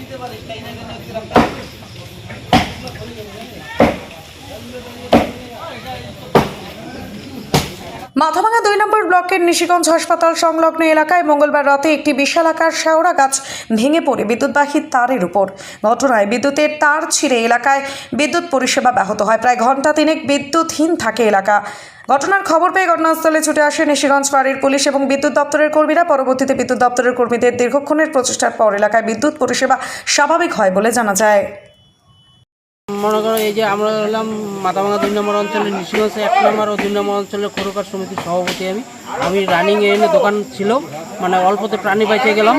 নিতে পারিস তাই না মাথাভাঙা দুই নম্বর ব্লকের নিশিগঞ্জ হাসপাতাল সংলগ্ন এলাকায় মঙ্গলবার রাতে একটি বিশাল আকার শেওড়া গাছ ভেঙে পড়ে বিদ্যুৎবাহী তারের উপর। ঘটনায় বিদ্যুতের তার ছিঁড়ে এলাকায় বিদ্যুৎ পরিষেবা ব্যাহত হয়। প্রায় ঘণ্টা তিনেক বিদ্যুৎহীন থাকে এলাকা। ঘটনার খবর পেয়ে ঘটনাস্থলে ছুটে আসে নিশিগঞ্জ ফাঁড়ির পুলিশ এবং বিদ্যুৎ দপ্তরের কর্মীরা। পরবর্তীতে বিদ্যুৎ দপ্তরের কর্মীদের দীর্ঘক্ষণের প্রচেষ্টার পর এলাকায় বিদ্যুৎ পরিষেবা স্বাভাবিক হয় বলে জানা যায়। মনে করো এই যে আমরা হলাম মাথাভাঙা দুই নম্বর অঞ্চলের নিশিগঞ্জ এক নম্বর ও দুই নম্বর অঞ্চলের খরকার সমিতির সভাপতি আমি। আমি রানিং এনে দোকান ছিল মানে অল্পতে প্রাণী বাইচে গেলাম।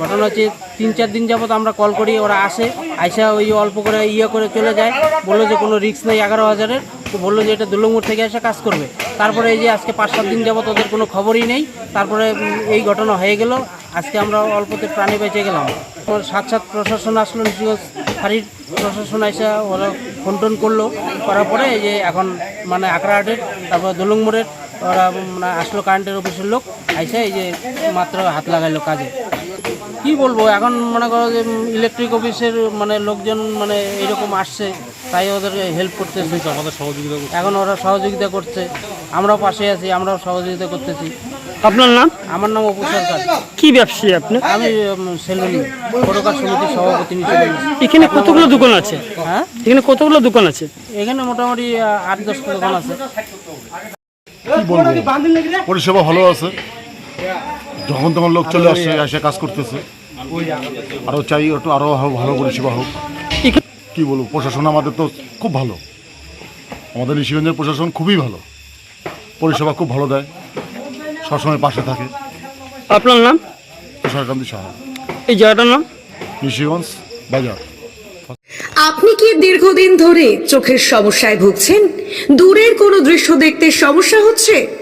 ঘটনা হচ্ছে তিন চার দিন যাবত আমরা কল করি, ওরা আসে, আইসা ওই অল্প করে ইয়ে করে চলে যায়। বলল যে কোনো রিস্ক নেই এগারো হাজারের, তো বলল যে এটা দুলঙ্গুর থেকে এসে কাজ করবে। তারপরে এই যে আজকে পাঁচ সাত দিন যাবত ওদের কোনো খবরই নেই। তারপরে এই ঘটনা হয়ে গেল, আজকে আমরা অল্পতে প্রাণী বেঁচে গেলাম। সাত সাত প্রশাসন আসলো নিশিগঞ্জ ফাঁড়ির প্রশাসন এসে ওরা ফোন টোন করল। করার পরে এই যে এখন মানে আকড়াহাটের তারপর দোলংমোড়ের ওরা মানে আসলো কারেন্টের অফিসের লোক এসে এই যে মাত্র হাত লাগাইলো কাজে। কি বলব এখন মনে করো যে ইলেকট্রিক অফিসের মানে লোকজন মানে এরকম আসছে তাই ওদেরকে হেল্প করতেছে। আমাদের সহযোগিতা এখন ওরা সহযোগিতা করছে। আমরাও পাশে আছি আমরাও সহযোগিতা করতেছি। আপনার নাম? আমার নাম অপু সরকার। কি ব্যবসায়ী আপনি? আমি সেলুনি পরকার সমিতির সভাপতি এখানে কতগুলো দোকান আছে? হ্যাঁ? এখানে কতগুলো দোকান আছে? এখানে মোটামুটি আট দশটা দোকান আছে। কি বলব? পরিষেবা ভালো আছে। যখন তখন লোক চলে আসছে এসে কাজ করতেছে। আরও চাই একটু আরও ভালো পরিষেবা হোক। কি বলব? প্রশাসন আমাদের তো খুব ভালো। আমাদের নিশিগঞ্জের প্রশাসন খুবই ভালো। পরিষেবা খুব ভালো দেয়। সবসময় পাশে থাকে। আপনার নাম? তুষারকান্তি সাহা। এই জায়গাটার নাম? নিশিগঞ্জ বাজার। আপনি কি দীর্ঘদিন ধরে চোখের সমস্যায় ভুগছেন? দূরের কোনো দৃশ্য দেখতে সমস্যা হচ্ছে?